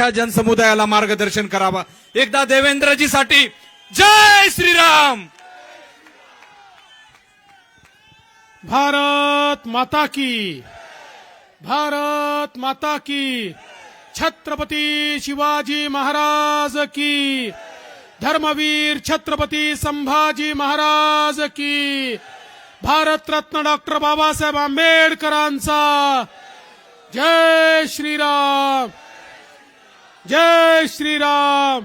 मोठ्या जनसमुदायाला मार्गदर्शन करावा. एकदा देवेंद्रजीसाठी जय श्रीराम! भारत माता की भारत माता की छत्रपती शिवाजी महाराज की धर्मवीर छत्रपती संभाजी महाराज की भारतरत्न डॉक्टर बाबासाहेब आंबेडकरांचा जय श्रीराम! जय श्रीराम.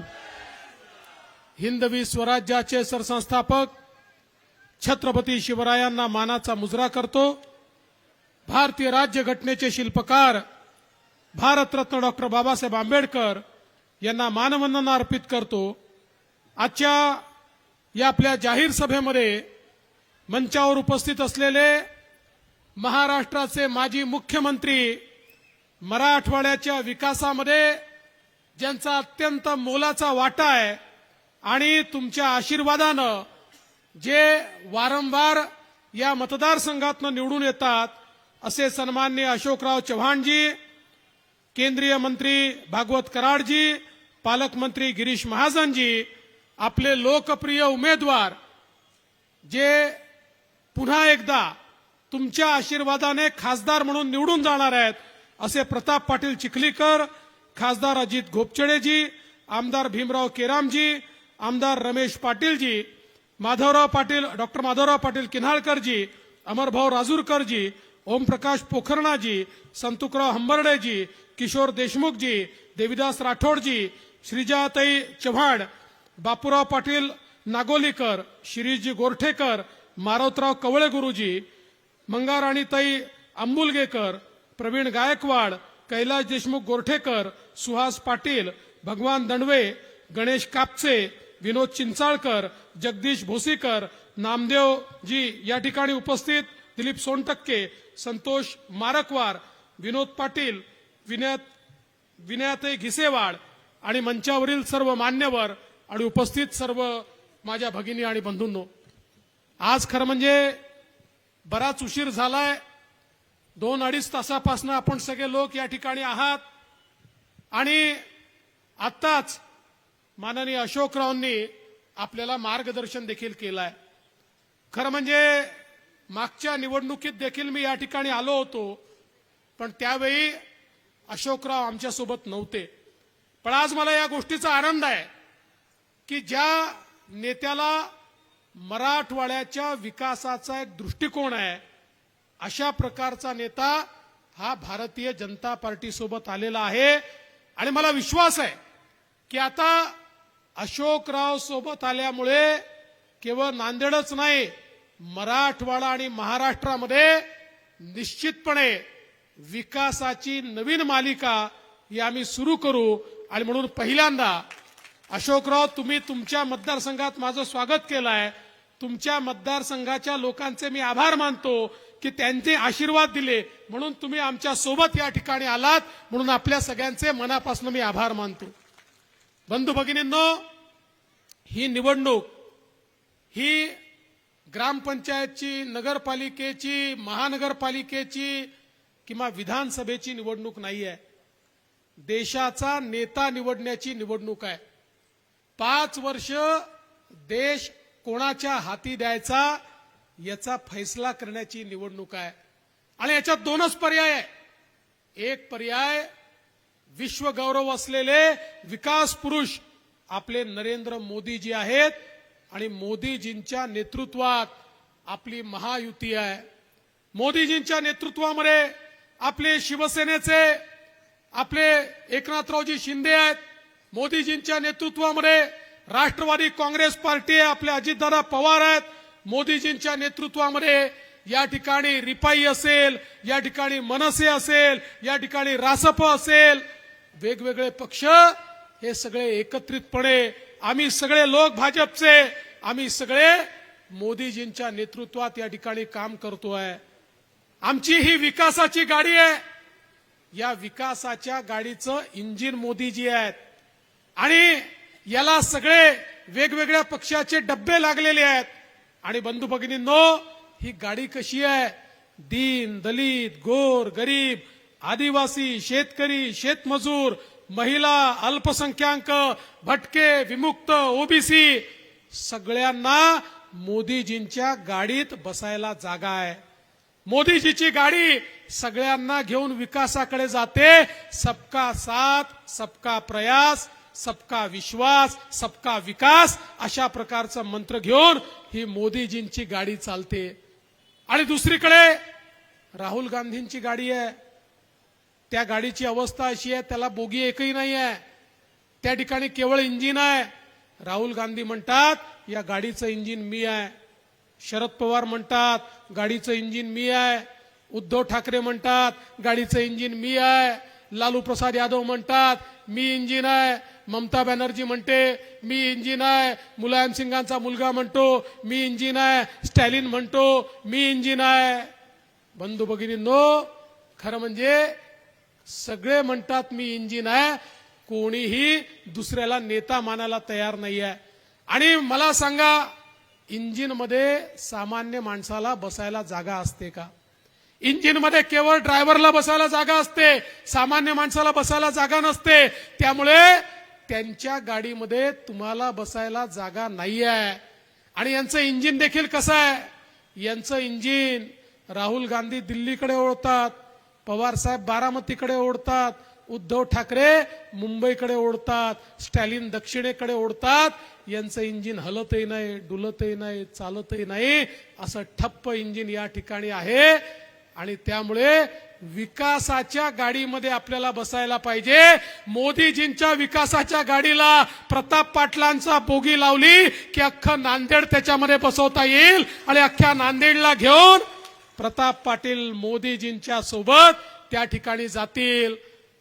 हिंदवी स्वराज्याचे सरसंस्थापक छत्रपती शिवरायांना मानाचा मुजरा करतो. भारतीय राज्यघटनेचे शिल्पकार भारतरत्न डॉक्टर बाबासाहेब आंबेडकर यांना मानवंदना अर्पित करतो. आजच्या या आपल्या जाहीर सभेमध्ये मंचावर उपस्थित असलेले महाराष्ट्राचे माजी मुख्यमंत्री मराठवाड्याच्या विकासामध्ये ज्यांचा अत्यंत मोलाचा वाटा आहे आणि तुमच्या आशीर्वादानं जे वारंवार या मतदारसंघातनं निवडून येतात असे सन्मान्य अशोकराव चव्हाणजी केंद्रीय मंत्री भागवत कराडजी पालकमंत्री गिरीश महाजनजी आपले लोकप्रिय उमेदवार जे पुन्हा एकदा तुमच्या आशीर्वादाने खासदार म्हणून निवडून जाणार आहेत असे प्रताप पाटील चिखलीकर खासदार अजित घोपचडेजी आमदार भीमराव केरामजी आमदार रमेश पाटीलजी माधवराव पाटील डॉक्टर माधवराव पाटील किन्हाळकरजी अमरभाऊ राजूरकरजी ओमप्रकाश पोखरणाजी संतुकराव हंबर्डेजी किशोर देशमुखजी देविदास राठोडजी श्रीजाताई चव्हाण बापूराव पाटील नागोलीकर शिरीषजी गोरठेकर मारोतराव कवळे गुरुजी मंगाराणीताई आंबुलगेकर प्रवीण गायकवाड कैलाश देशमुख गोरठेकर सुहास पाटील भगवान दंडवे गणेश कापसे विनोद चिंचाळकर जगदीश भोसीकर नामदेवजी या ठिकाणी उपस्थित दिलीप सोनटक्के संतोष मारकवार विनोद पाटील विनयात विनयाताई घिसेवाड आणि मंचावरील सर्व मान्यवर आणि उपस्थित सर्व माझ्या भगिनी आणि बंधूंनो. आज खरं म्हणजे बराच उशीर झालाय. दोन अडीच तासापासून आपण सगळे लोक या ठिकाणी आहात. आणि आत्ताच माननीय अशोकरावांनी आपल्याला मार्गदर्शन देखील केलं आहे खरं म्हणजे मागच्या निवडणुकीत देखील मी या ठिकाणी आलो होतो पण त्यावेळी अशोकराव आमच्यासोबत नव्हते. पण आज मला या गोष्टीचा आनंद आहे की ज्या नेत्याला मराठवाड्याच्या विकासाचा एक दृष्टिकोन आहे अशा प्रकारचा नेता हा भारतीय जनता पार्टीसोबत आलेला आहे. आणि मला विश्वास आहे की आता अशोकराव सोबत आल्यामुळे केवळ नांदेडच नाही मराठवाडा आणि महाराष्ट्रामध्ये निश्चितपणे विकासाची नवीन मालिका ही आम्ही सुरू करू. आणि म्हणून पहिल्यांदा अशोकराव तुम्ही तुमच्या मतदारसंघात माझं स्वागत केलं आहे तुमच्या मतदारसंघाच्या लोकांचे मी आभार मानतो. की त्यांचे आशीर्वाद दिले. म्हणून तुम्ही आमच्यासोबत या ठिकाणी आलात. म्हणून आपल्या सगळ्यांचे मनापासून मी आभार मानतो. बंधू भगिनींनो ही निवडणूक ही ग्रामपंचायतची नगरपालिकेची महानगरपालिकेची किंवा विधानसभेची निवडणूक नाही आहे. देशाचा नेता निवडण्याची निवडणूक आहे. पाच वर्ष देश कोणाच्या हाती द्यायचा? याचा फैसला करण्याची निवडणूक आहे. आणि याच्यात दोनच पर्याय आहे. एक पर्याय विश्वगौरव असलेले विकास पुरुष आपले नरेंद्र मोदीजी आहेत आणि मोदीजींच्या नेतृत्वात आपली महायुती आहे. मोदीजींच्या नेतृत्वामध्ये आपले शिवसेनेचे आपले एकनाथरावजी शिंदे आहेत. मोदीजींच्या नेतृत्वामध्ये राष्ट्रवादी काँग्रेस पार्टी आहे आपले अजितदादा पवार आहेत. मोदीजींच्या नेतृत्वामध्ये या ठिकाणी रिपाई असेल या ठिकाणी मनसे असेल या ठिकाणी रासप असेल वेगवेगळे पक्ष हे सगळे एकत्रितपणे आम्ही सगळे लोक भाजपचे आम्ही सगळे मोदीजींच्या नेतृत्वात या ठिकाणी काम करतोय. आमची ही विकासाची गाडी आहे. या विकासाच्या गाडीचं इंजिन मोदीजी आहेत. आणि याला सगळे वेगवेगळ्या पक्षाचे डब्बे लागलेले आहेत. आणि बंधू भगिनींनो ही गाडी कशी आहे? दीन दलित गोर गरीब आदिवासी शेतकरी शेतमजूर महिला अल्पसंख्याक भटके विमुक्त ओबीसी सगळ्यांना मोदीजींच्या गाडीत बसायला जागा आहे. मोदीजीची गाडी सगळ्यांना घेऊन विकासाकडे जाते. सबका साथ सबका प्रयास सबका विश्वास सबका विकास अशा प्रकारचं मंत्र घेऊन ही मोदीजींची गाडी चालते. आणि दुसरीकडे राहुल गांधींची गाडी आहे. त्या गाडीची अवस्था अशी आहे त्याला बोगी एकही नाही आहे. त्या ठिकाणी केवळ इंजिन आहे. राहुल गांधी म्हणतात या गाडीचं इंजिन मी आहे. शरद पवार म्हणतात गाडीचं इंजिन मी आहे. उद्धव ठाकरे म्हणतात गाडीचं इंजिन मी आहे. लालू प्रसाद यादव म्हणतात मी इंजिन आहे. ममता बॅनर्जी म्हणते मी इंजिन आहे मुलायम सिंगांचा मुलगा म्हणतो मी इंजिन आहे स्टॅलिन म्हणतो मी इंजिन आहे. बंधू भगिनींनो खरं म्हणजे सगळे म्हणतात मी इंजिन आहे कोणीही दुसऱ्याला नेता मानायला तयार नाही आहे आणि मला सांगा इंजिनमध्ये सामान्य माणसाला बसायला जागा असते का? इंजिनमध्ये केवळ ड्रायव्हरला बसायला जागा असते सामान्य माणसाला बसायला जागा नसते. त्यामुळे त्यांच्या गाडीमध्ये तुम्हाला बसायला जागा नाही आहे आणि यांचं इंजिन देखील कसं आहे? यांचं इंजिन राहुल गांधी दिल्लीकडे ओढतात पवार साहेब बारामतीकडे ओढतात उद्धव ठाकरे मुंबईकडे ओढतात स्टॅलिन दक्षिणेकडे ओढतात. यांचं इंजिन हलतही नाही डुलतही नाही चालतही नाही. असं ठप्प इंजिन या ठिकाणी आहे. आणि त्यामुळे विकासाच्या गाडीमध्ये आपल्याला बसायला पाहिजे. मोदीजींच्या विकासाच्या गाडीला प्रताप पाटलांचा बोगी लावली की अख्खं नांदेड त्याच्यामध्ये बसवता येईल आणि अख्ख्या नांदेडला घेऊन प्रताप पाटील मोदीजींच्या सोबत त्या ठिकाणी जातील.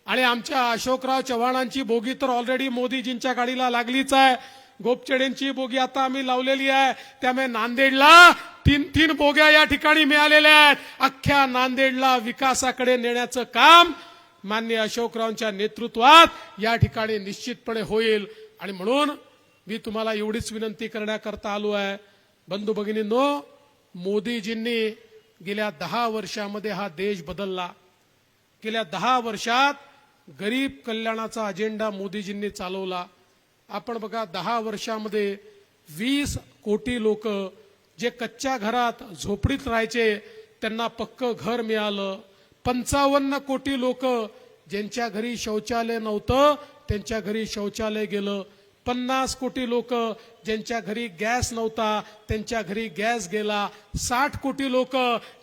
आणि आमच्या अशोकराव चव्हाणांची बोगी तर ऑलरेडी मोदीजींच्या गाडीला लागलीच आहे. गोपचेडेंची बोगी आता आम्ही लावलेली आहे. त्यामुळे नांदेडला तीन तीन बोग्या या ठिकाणी मिळालेल्या आहेत. अख्ख्या नांदेडला विकासाकडे नेण्याचं काम मान्य अशोकरावांच्या नेतृत्वात या ठिकाणी निश्चितपणे होईल. आणि म्हणून मी तुम्हाला एवढीच विनंती करण्याकरता आलो आहे. बंधू भगिनींनो मोदीजींनी गेल्या दहा वर्षामध्ये हा देश बदलला. गेल्या दहा वर्षात गरीब कल्याणाचा अजेंडा मोदीजींनी चालवला. आपण बघा दहा वर्षामध्ये वीस कोटी लोक जे कच्च्या घरात झोपडीत राहायचे त्यांना पक्क घर मिळालं. पंचावन्न कोटी लोक ज्यांच्या घरी शौचालय नव्हतं त्यांच्या घरी शौचालय गेलं. पन्नास कोटी लोक ज्यांच्या घरी गॅस नव्हता त्यांच्या घरी गॅस गेला. साठ कोटी लोक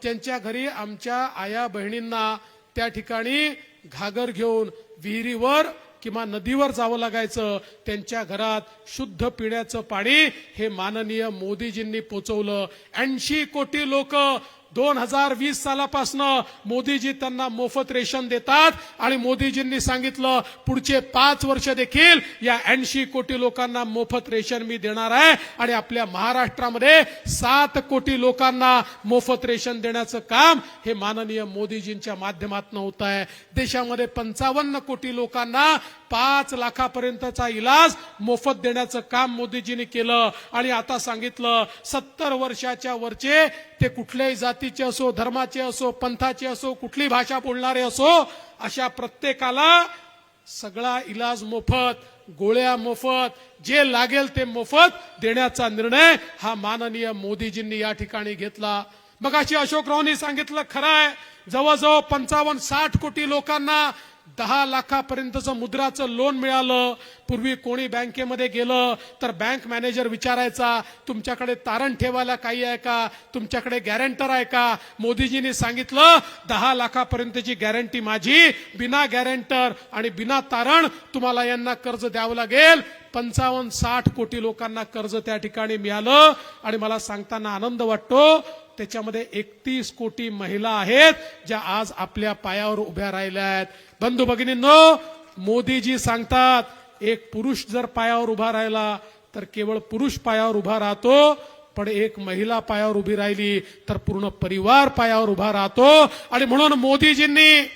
ज्यांच्या घरी आमच्या आया बहिणींना त्या ठिकाणी घागर घेऊन विहिरीवर किंवा नदीवर जावं लागायचं त्यांच्या घरात शुद्ध पिण्याचं पाणी हे माननीय मोदीजींनी पोचवलं. ऐंशी कोटी लोक दोन हजार वीस सालापासनं मोदीजी त्यांना मोफत रेशन देतात आणि मोदीजींनी सांगितलं पुढचे पाच वर्ष देखील या ऐंशी कोटी लोकांना मोफत रेशन मी देणार आहे आणि आपल्या महाराष्ट्रामध्ये सात कोटी लोकांना मोफत रेशन देण्याचं काम हे माननीय मोदीजींच्या माध्यमातून होत आहे. देशामध्ये पंचावन्न कोटी लोकांना पाच लाखापर्यंतचा इलाज मोफत देण्याचं काम मोदीजींनी केलं. आणि आता सांगितलं सत्तर वर्षाच्या वरचे ते कुठल्याही जातीचे असो धर्माचे असो पंथाचे असो कुठली भाषा बोलणारे असो अशा प्रत्येकाला सगळा इलाज मोफत गोळ्या मोफत जे लागेल ते मोफत देण्याचा निर्णय हा माननीय मोदीजींनी या ठिकाणी घेतला. मग अशी अशोकरावनी सांगितलं खरं आहे जवळजवळ पंचावन्न साठ कोटी लोकांना दहा लाखापर्यंतचं मुद्राचं लोन मिळालं. पूर्वी कोणी बँकेमध्ये गेलं तर बँक मॅनेजर विचारायचा तुमच्याकडे तारण ठेवायला काही आहे का? तुमच्याकडे गॅरंटर आहे का? मोदीजींनी सांगितलं दहा लाखापर्यंतची गॅरंटी माझी बिना गॅरंटर आणि बिना तारण तुम्हाला यांना कर्ज द्यावं लागेल. पंचावन्न साठ कोटी लोकांना कर्ज त्या ठिकाणी मिळालं. आणि मला सांगताना आनंद वाटतो त्याच्यामध्ये एकतीस कोटी महिला आहेत ज्या आज आपल्या पायावर उभ्या राहिल्या आहेत. बंधू भगिनींनो मोदीजी सांगतात एक पुरुष जर पायावर उभा राहिला तर केवळ पुरुष पायावर उभा राहतो पण एक महिला पायावर उभी राहिली तर पूर्ण परिवार पायावर उभा राहतो. आणि म्हणून मोदीजींनी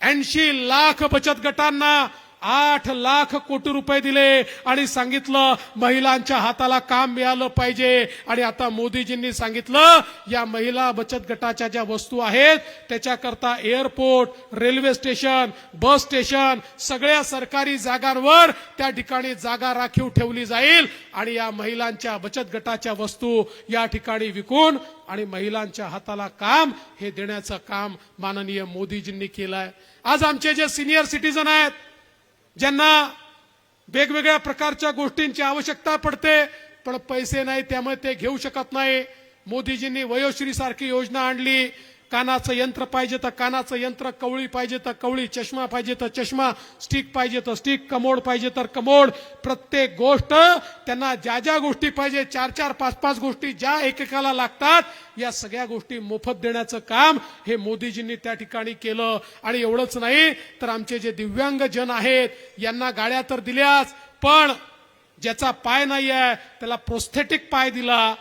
ऐंशी लाख बचत गटांना आठ लाख कोटी रुपये दिले आणि सांगितलं महिलांच्या हाताला काम मिळालं पाहिजे. आणि आता मोदीजींनी सांगितलं या महिला बचत गटाच्या ज्या वस्तू आहेत त्याच्याकरता airport railway station bus station सगळ्या सरकारी जागांवर त्या ठिकाणी जागा राखीव ठेवली जाईल आणि या महिलांच्या बचत गटाच्या वस्तू या ठिकाणी विकून आणि महिलांच्या हाताला काम हे देण्याचं काम माननीय मोदीजींनी केलंय. आज आमचे जे सिनियर सिटीजन आहेत ज्यांना वेगवेगळ्या प्रकारच्या गोष्टींची आवश्यकता पडते पण पैसे नाही त्यामुळे ते घेऊ शकत नाही. मोदीजींनी वयोश्री सारखी योजना आणली. कानाचं यंत्र पाहिजे तर कानाचं यंत्र कवळी पाहिजे तर कवळी चष्मा पाहिजे तर चष्मा स्टिक पाहिजे तर स्टिक कमोड पाहिजे तर कमोड. प्रत्येक गोष्ट त्यांना ज्या ज्या गोष्टी पाहिजे चार चार पाच पाच गोष्टी ज्या एकेकाला लागतात या सगळ्या गोष्टी मोफत देण्याचं काम हे मोदीजींनी त्या ठिकाणी केलं. आणि एवढंच नाही तर आमचे जे दिव्यांग जन आहेत यांना गाड्या तर दिल्याच पण ज्याचा पाय नाही आहे त्याला प्रोस्थेटिक पाय दिला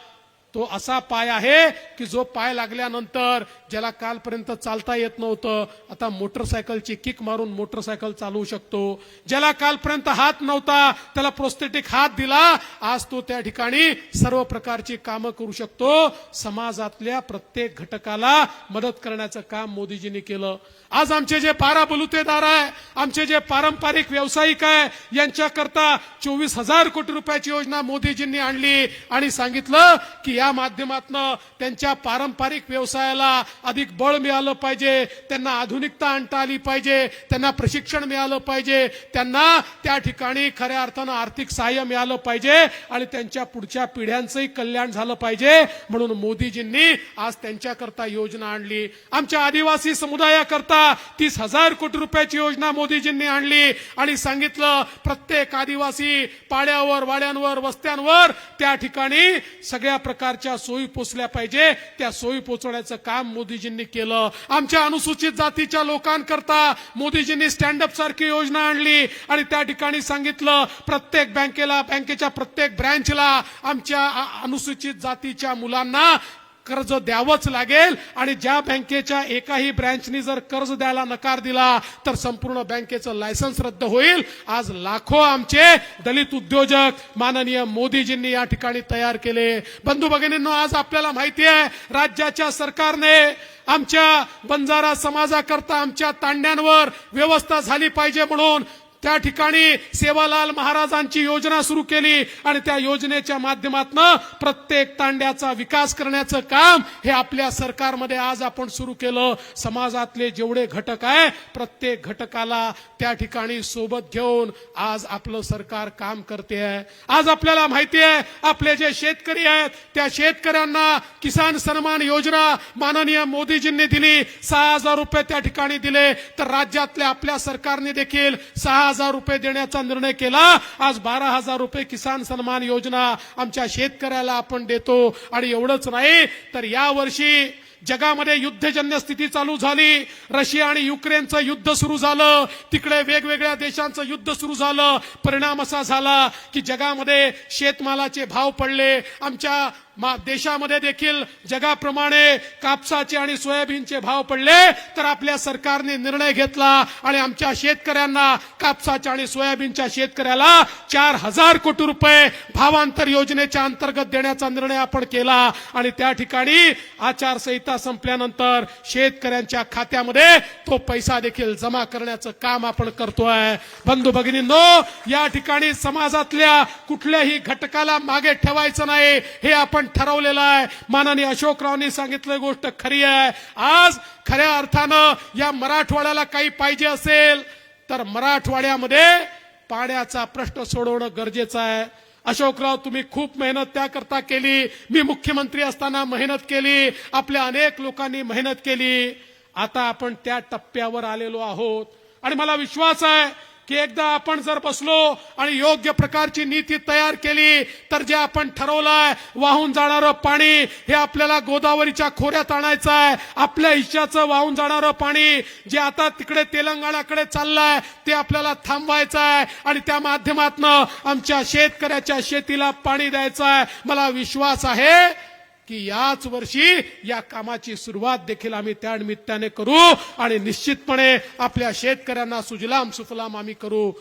तो असा पाय आहे की जो पाय लागल्यानंतर ज्याला कालपर्यंत चालता येत नव्हतं आता मोटरसायकलची किक मारून मोटरसायकल चालवू शकतो. ज्याला कालपर्यंत हात नव्हता त्याला प्रोस्थेटिक हात दिला आज तो त्या ठिकाणी सर्व प्रकारची कामं करू शकतो. समाजातल्या प्रत्येक घटकाला मदत करण्याचं काम मोदीजींनी केलं. आज आमचे जे पारा बलुतेदार आहे आमचे जे पारंपरिक व्यावसायिक आहे यांच्याकरता चोवीस हजार कोटी रुपयाची योजना मोदीजींनी आणली आणि सांगितलं की या माध्यमातनं त्यांच्या पारंपरिक व्यवसायाला अधिक बळ मिळालं पाहिजे त्यांना आधुनिकता आणता आली पाहिजे त्यांना प्रशिक्षण मिळालं पाहिजे त्यांना त्या ठिकाणी खऱ्या अर्थानं आर्थिक सहाय्य मिळालं पाहिजे आणि त्यांच्या पुढच्या पिढ्यांचंही कल्याण झालं पाहिजे. म्हणून मोदीजींनी आज त्यांच्याकरता योजना आणली. आमच्या आदिवासी समुदायाकरता तीस हजार कोटी रुपयाची योजना मोदीजींनी आणली आणि सांगितलं प्रत्येक आदिवासी पाड्यावर वाड्यांवर वस्त्यांवर त्या ठिकाणी सगळ्या प्रकार प्रकारच्या सोयी पोचल्या पाहिजे. त्या सोयी पोचवण्याचं काम मोदीजींनी केलं. आमच्या अनुसूचित जातीच्या लोकांकरता मोदीजींनी स्टँडअप सारखी योजना आणली. आणि त्या ठिकाणी सांगितलं प्रत्येक बँकेला बँकेच्या प्रत्येक ब्रँचला आमच्या अनुसूचित जातीच्या मुलांना कर्ज द्यावंच लागेल. आणि ज्या बँकेच्या एकाही ब्रँचनी जर कर्ज द्यायला नकार दिला तर संपूर्ण बँकेचं लायसन्स रद्द होईल. आज लाखो आमचे दलित उद्योजक माननीय मोदीजींनी या ठिकाणी तयार केले. बंधू भगिनींनो आज आपल्याला माहिती आहे राज्याच्या सरकारने आमच्या बंजारा समाजाकरता आमच्या तांड्यांवर व्यवस्था झाली पाहिजे म्हणून त्या ठिकाणी सेवालाल महाराजांची योजना सुरू केली आणि त्या योजनेच्या माध्यमातून प्रत्येक तांड्याचा विकास करण्याचं काम हे आपल्या सरकारमध्ये आज आपण सुरू केलं. समाजातले जेवढे घटक आहे प्रत्येक घटकाला त्या ठिकाणी सोबत घेऊन आज आपलं सरकार काम करते आहे. आज आपल्याला माहिती आहे आपले जे शेतकरी आहेत त्या शेतकऱ्यांना किसान सन्मान योजना माननीय मोदीजींनी दिली. सहा हजार रुपये त्या ठिकाणी दिले. तर राज्यातल्या आपल्या सरकारने देखील सहा हजार रुपये देण्याचा निर्णय केला. आज बारा हजार रुपये किसान सन्मान योजना आमच्या शेतकऱ्याला आपण देतो. आणि एवढंच नाही तर या वर्षी जगामध्ये युद्धजन्य स्थिती चालू झाली. रशिया आणि युक्रेनचं युद्ध सुरू झालं. तिकडे वेगवेगळ्या देशांचं युद्ध सुरू झालं. परिणाम असा झाला की जगामध्ये शेतमालाचे भाव पडले. आमच्या देशामध्ये देखील जगाप्रमाणे कापसाचे आणि सोयाबीनचे भाव पडले तर आपल्या सरकारने निर्णय घेतला आणि आमच्या शेतकऱ्यांना कापसाच्या आणि सोयाबीनच्या शेतकऱ्याला चार हजार कोटी रुपये भावांतर योजनेच्या अंतर्गत देण्याचा निर्णय आपण केला. आणि त्या ठिकाणी आचारसंहिता संपल्यानंतर शेतकऱ्यांच्या खात्यामध्ये तो पैसा देखील जमा करण्याचं काम आपण करतोय. बंधू भगिनींनो या ठिकाणी समाजातल्या कुठल्याही घटकाला मागे ठेवायचं नाही हे आपण ठरवलेलं आहे. माननीय अशोकरावनी सांगितलं गोष्ट खरी आहे. आज खऱ्या अर्थानं या मराठवाड्याला काही पाहिजे असेल तर मराठवाड्यामध्ये पाण्याचा प्रश्न सोडवणं गरजेचं आहे. अशोकराव तुम्ही खूप मेहनत त्याकरता केली. मी मुख्यमंत्री असताना मेहनत केली. आपल्या अनेक लोकांनी मेहनत केली. आता आपण त्या टप्प्यावर आलेलो आहोत. आणि मला विश्वास आहे की एकदा आपण जर बसलो आणि योग्य प्रकारची नीती तयार केली तर जे आपण ठरवलंय वाहून जाणारं पाणी हे आपल्याला गोदावरीच्या खोऱ्यात आणायचं आहे. आपल्या इच्छाचं वाहून जाणारं पाणी जे आता तिकडे तेलंगणाकडे चाललंय ते आपल्याला थांबवायचं आहे. आणि त्या माध्यमातनं आमच्या शेतकऱ्याच्या शेतीला पाणी द्यायचं आहे. मला विश्वास आहे की याच वर्षी या कामाची सुरुवात देखील आम्ही त्या निमित्ताने करू आणि निश्चितपणे आपल्या शेतकऱ्यांना सुजलाम सुफलाम आम्ही करू.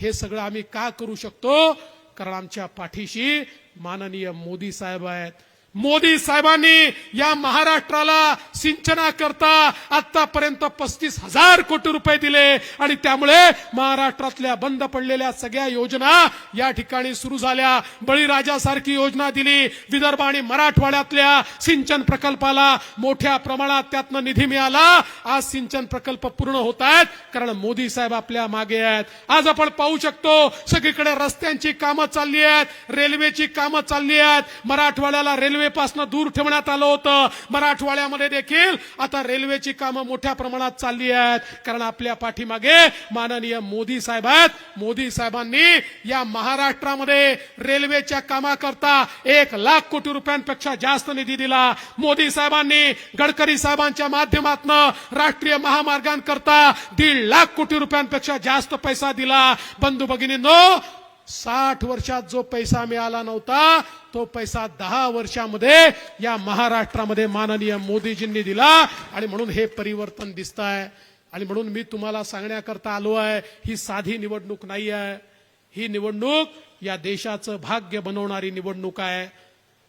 हे सगळं आम्ही का करू शकतो? कारण आमच्या पाठीशी माननीय मोदी साहेब आहेत. मोदी साहेबांनी या महाराष्ट्राला सिंचनाकरता आतापर्यंत पस्तीस हजार कोटी रुपये दिले आणि त्यामुळे महाराष्ट्रातल्या बंद पडलेल्या सगळ्या योजना या ठिकाणी सुरू झाल्या. बळीराजासारखी योजना दिली. विदर्भ आणि मराठवाड्यातल्या सिंचन प्रकल्पाला मोठ्या प्रमाणात त्यातनं निधी मिळाला. आज सिंचन प्रकल्प पूर्ण होत आहेत कारण मोदी साहेब आपल्या मागे आहेत. आज आपण पाहू शकतो सगळीकडे रस्त्यांची कामं चालली आहेत रेल्वेची कामं चालली आहेत. मराठवाड्याला रेल्वे रेल्वेपासून दूर ठेवण्यात आलं होतं. मराठवाड्यामध्ये देखील आता रेल्वेची कामं मोठ्या प्रमाणात चालली आहेत. कारण आपल्या पाठीमागे माननीय मोदी साहेब आहेत. मोदी साहेबांनी या महाराष्ट्रामध्ये रेल्वेच्या कामाकरता एक लाख कोटी रुपयांपेक्षा जास्त निधी दिला. मोदी साहेबांनी गडकरी साहेबांच्या माध्यमातून राष्ट्रीय महामार्गांकरता दीड लाख कोटी रुपयांपेक्षा जास्त पैसा दिला. बंधू भगिनींनो साठ वर्षात जो पैसा मिळाला नव्हता तो पैसा दहा वर्षामध्ये या महाराष्ट्रामध्ये माननीय मोदीजींनी दिला. आणि म्हणून हे परिवर्तन दिसत आहे आणि म्हणून मी तुम्हाला सांगण्याकरता आलो आहे ही साधी निवडणूक नाही आहे. ही निवडणूक या देशाचं भाग्य बनवणारी निवडणूक आहे.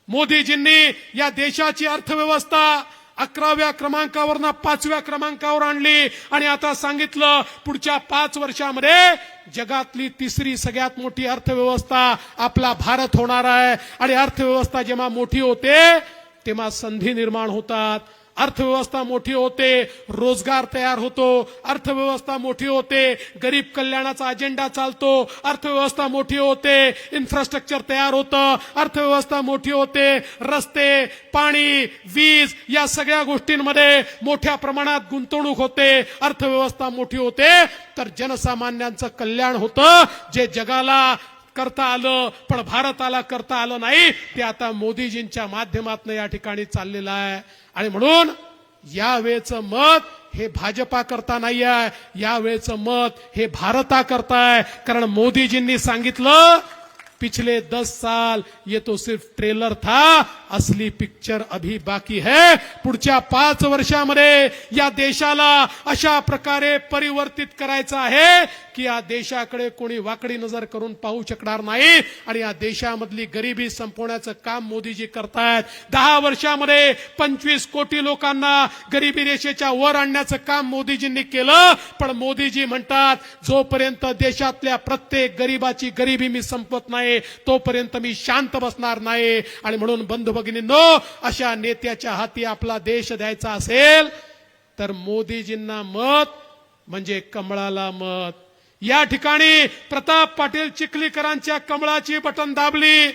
मोदीजींनी या देशाची अर्थव्यवस्था अकराव्या क्रमांकावर पाचव्या क्रमांकावर आणली. आणि आता सांगितलं पुढच्या पाच वर्षामध्ये जगातली तिसरी सगळ्यात मोठी अर्थव्यवस्था आपला भारत होणार आहे. आणि अर्थव्यवस्था जेव्हा मोठी होते तेव्हा संधी निर्माण होतात. अर्थव्यवस्था मोठी होते रोजगार तयार होतो अर्थव्यवस्था मोठी होते गरीब कल्याणाचा अजेंडा चालतो अर्थव्यवस्था मोठी होते इन्फ्रास्ट्रक्चर तयार होतं अर्थव्यवस्था मोठी होते रस्ते पाणी वीज या सगळ्या गोष्टींमध्ये मोठ्या प्रमाणात गुंतवणूक होते अर्थव्यवस्था मोठी होते तर जनसामान्यांचं कल्याण होतं जे जगाला करता आलं पण भारताला करता आलं नाही ते आता मोदीजींच्या माध्यमातून या ठिकाणी चाललेलं आहे. आणि म्हणून यावेळेचं मत हे भाजपा करता नाही आहे. यावेळेचं मत हे भारता करताय कारण मोदीजींनी सांगितलं पिछले दस साल ये तो सिर्फ ट्रेलर था असली पिक्चर अभी बाकी है। पुढच्या पाच वर्षामध्ये या देशाला अशा प्रकारे परिवर्तित करायचं आहे की या देशाकडे कोणी वाकडी नजर करून पाहू शकणार नाही आणि या देशामधली गरिबी संपवण्याचं काम मोदीजी करतायत. दहा वर्षामध्ये पंचवीस कोटी लोकांना गरिबी रेषेच्या वर आणण्याचं काम मोदीजींनी केलं पण मोदीजी म्हणतात जोपर्यंत देशातल्या प्रत्येक गरिबाची गरिबी मी संपत नाही नाही तोपर्यंत मी शांत बसणार नाही. आणि म्हणून बंधू भगिनींनो अशा नेत्याच्या हाती आपला देश द्यायचा असेल तर मोदीजींना मत म्हणजे कमळाला मत. या ठिकाणी प्रताप पाटील चिखलीकरांच्या कमळाची बटन दाबली.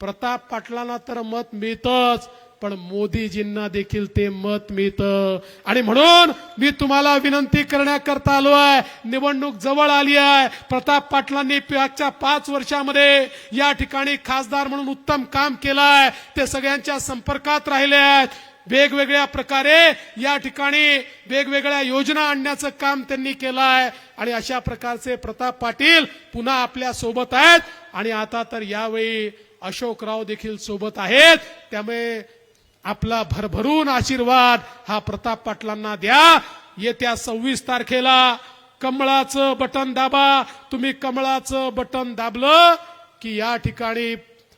प्रताप पाटलांना तर मत मिळतच. पण मोदीजींना देखील ते मत मिळतं. आणि म्हणून मी तुम्हाला विनंती करण्याकरता आलो आहे. निवडणूक जवळ आली आहे. प्रताप पाटलांनी मागच्या पाच वर्षामध्ये या ठिकाणी खासदार म्हणून उत्तम काम केलं आहे. ते सगळ्यांच्या संपर्कात राहिले आहेत. वेगवेगळ्या प्रकारे या ठिकाणी वेगवेगळ्या योजना आणण्याचं काम त्यांनी केलं आहे. आणि अशा प्रकारचे प्रताप पाटील पुन्हा आपल्यासोबत आहेत. आणि आता तर यावेळी अशोकराव देखील सोबत आहेत. त्यामुळे आपला भरभरून आशीर्वाद हा प्रताप पाटलांना द्या. येत्या सव्वीस तारखेला कमळाचं बटन दाबा. तुम्ही कमळाचं बटन दाबलं की या ठिकाणी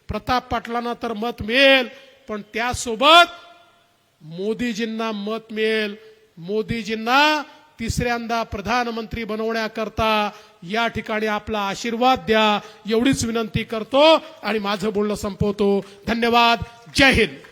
प्रताप पाटलांना तर मत मिळेल पण त्यासोबत मोदीजींना मत मिळेल. मोदीजींना तिसऱ्यांदा प्रधानमंत्री बनवण्याकरता या ठिकाणी आपला आशीर्वाद द्या. एवढीच विनंती करतो आणि माझं बोलणं संपवतो. धन्यवाद. जय हिंद.